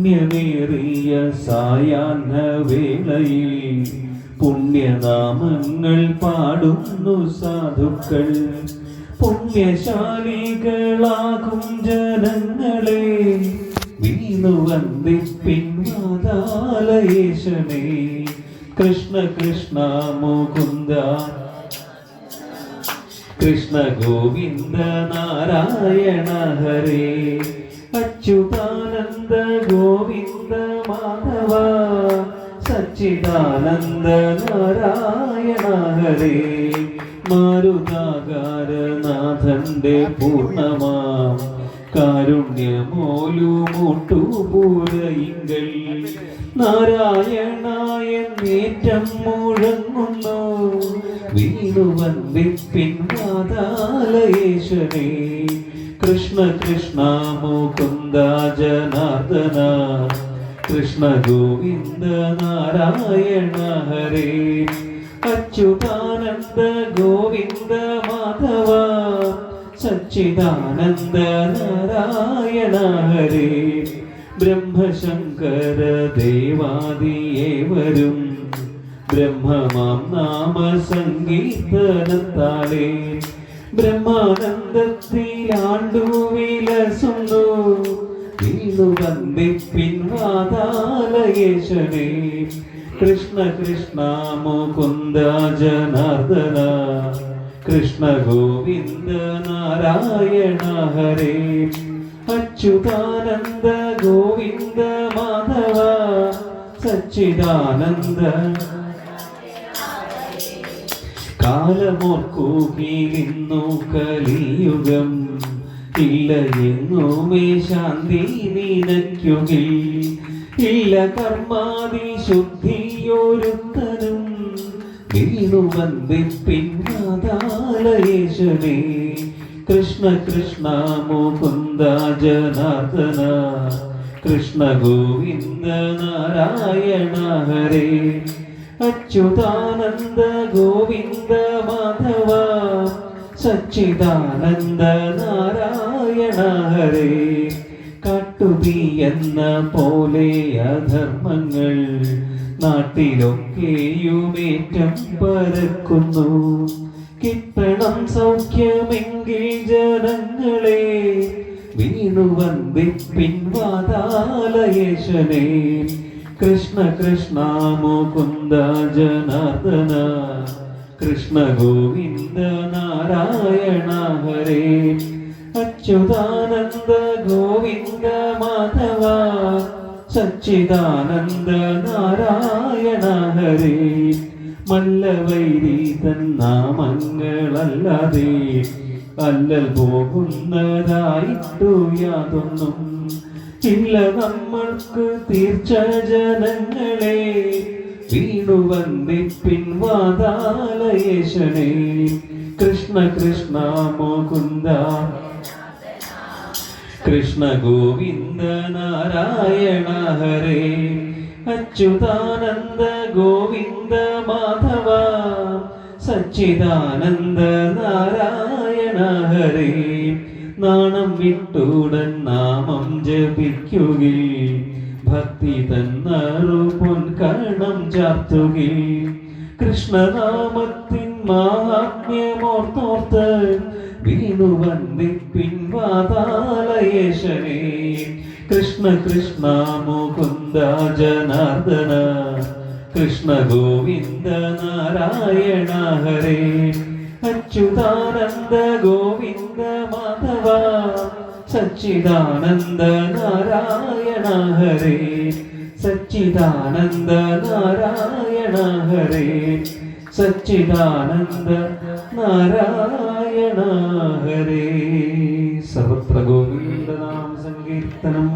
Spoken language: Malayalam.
പുണ്യമേറിയ സായാഹ്ന വേളയിൽ പുണ്യനാമങ്ങൾ പാടുന്നു സാധുക്കൾ. പുണ്യശാലികളാകും ജനങ്ങളെ വീണു വന്ദിപ്പിൻ മാതാലയേശനെ കൃഷ്ണ കൃഷ്ണ മുകുന്ദ കൃഷ്ണ ഗോവിന്ദ നാരായണ ഹരേ. അച്യുതാനന്ദ ഗോവിന്ദ മാധവ സച്ചിദാനന്ദ നാരായണ ഹരേ. മാരുതാകാരനാഥന്റെ പൂർണമാ കാരുണ്യമോലുമൂട്ടുപൂരയിങ്കൽ. നാരായണായ നേറ്റം മുഴങ്ങുന്നു വീണു വന്ദിപ്പിൻ മാതാലയേശനെ കൃഷ്ണ കൃഷ്ണ മുകുന്ദ ജനാർദ്ദന. കൃഷ്ണ ഗോവിന്ദ നാരായണ ഹരേ. അച്യുതാനന്ദ ഗോവിന്ദ മാധവ. സച്ചിദാനന്ദ നാരായണ ഹരേ. ബ്രഹ്മശങ്കര ദേവാദിയേവരും ബ്രഹ്മമാം നാമ സംഗീതനത്താലേ ബ്രഹ്മാനന്ദത്തിലാണ്ടു വിലസുന്നു ഇന്നു വന്ദിപ്പിൻ വാതാലയേശനെ കൃഷ്ണ കൃഷ്ണ മുകുന്ദ ജനാർദ്ദന. കൃഷ്ണ ഗോവിന്ദ നാരായണ ഹരേ. അച്യുതാനന്ദ ഗോവിന്ദ മാധവ. സച്ചിദാനന്ദ കാലമോർക്കൂകിലിന്നു കലിയുഗം. ഇല്ല എങ്ങുമേ ശാന്തി നിനയ്ക്കുകിൽ ഇല്ല കർമാതി ശുദ്ധിയൊരുത്തനും വീണു വന്ദി മാതാലയേശനെ കൃഷ്ണ കൃഷ്ണ മുകുന്ദ ജനാർദ്ദന. കൃഷ്ണ ഗോവിന്ദ നാരായണ ഹരേ. അച്യുതാനന്ദ ഗോവിന്ദ മാധവ സച്ചിദാനന്ദ നാരായണ ഹരേ. കാട്ടുതീ എന്ന പോലെ അധർമ്മങ്ങൾ നാട്ടിലൊക്കെയുമേറ്റം പരക്കുന്നു. കിട്ടണം സൗഖ്യമെങ്കിൽ ജനങ്ങളെ വീണു വന്ദിപ്പിൻ വാതാലയേശനെ. കൃഷ്ണ കൃഷ്ണ മുകുന്ദ ജനാർദ്ദന. കൃഷ്ണ ഗോവിന്ദ നാരായണ ഹരേ. അച്യുതാനന്ദ ഗോവിന്ദ മാധവ. സച്ചിദാനന്ദ നാരായണ ഹരേ. മല്ലവൈരി തന്നാമങ്ങളല്ലാതെ അല്ലൽ പോകുന്നതായിട്ടു യാതൊന്നും ഇല്ല നമ്മൾക്ക് തീർച്ച ജനങ്ങളെ. വീണു വന്ദിപ്പിൻ വാതാലയേശനെ കൃഷ്ണ കൃഷ്ണ മുകുന്ദ. കൃഷ്ണ ഗോവിന്ദ നാരായണ ഹരേ. അച്യുതാനന്ദ ഗോവിന്ദ മാധവ. സച്ചിദാനന്ദ നാരായണ ഹരേ. നാണം വിട്ടുടൻ നാമം ജപിക്കുകയിൽ ഭക്തി തന്നറു പൊൻകണം ചാർത്തുക കൃഷ്ണനാമത്തിൻ മാഹാത്മ്യമോർത്തോർത്ത് വീണു വന്ദിപ്പിൻ വാതാലയേശനെ കൃഷ്ണ കൃഷ്ണ മുകുന്ദ ജനാർദ്ദന. കൃഷ്ണ ഗോവിന്ദ നാരായണ ഹരേ. അച്യുതാനന്ദ ഗോവിന്ദ മാധവ സച്ചിദാനന്ദ നാരായണ ഹരേ സച്ചിദാനന്ദ നാരായണ ഹരേ സച്ചിദാനന്ദ നാരായണ ഹരേ സർവത്ര ഗോവിന്ദനാമ സങ്കീർത്തനം